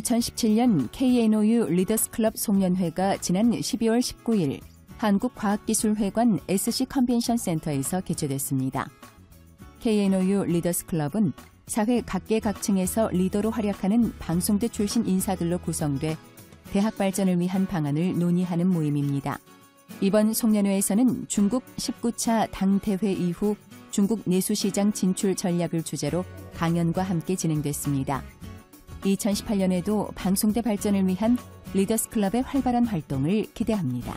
2017년 KNOU 리더스 클럽 송년회가 지난 12월 19일 한국과학기술회관 SC 컨벤션 센터에서 개최됐습니다. KNOU 리더스 클럽은 사회 각계각층에서 리더로 활약하는 방송대 출신 인사들로 구성돼 대학 발전을 위한 방안을 논의하는 모임입니다. 이번 송년회에서는 중국 19차 당대회 이후 중국 내수시장 진출 전략을 주제로 강연과 함께 진행됐습니다. 2018년에도 방송대 발전을 위한 리더스 클럽의 활발한 활동을 기대합니다.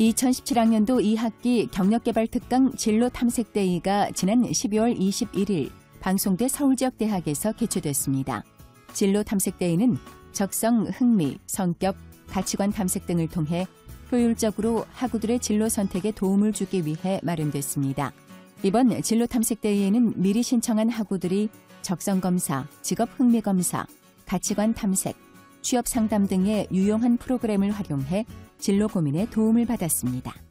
2017학년도 2학기 경력개발 특강 진로 탐색대회가 지난 12월 21일 방송대 서울지역대학에서 개최됐습니다. 진로 탐색대회는 적성, 흥미, 성격, 가치관 탐색 등을 통해 효율적으로 학우들의 진로 선택에 도움을 주기 위해 마련됐습니다. 이번 진로 탐색 대회에는 미리 신청한 학우들이 적성 검사, 직업 흥미 검사, 가치관 탐색, 취업 상담 등의 유용한 프로그램을 활용해 진로 고민에 도움을 받았습니다.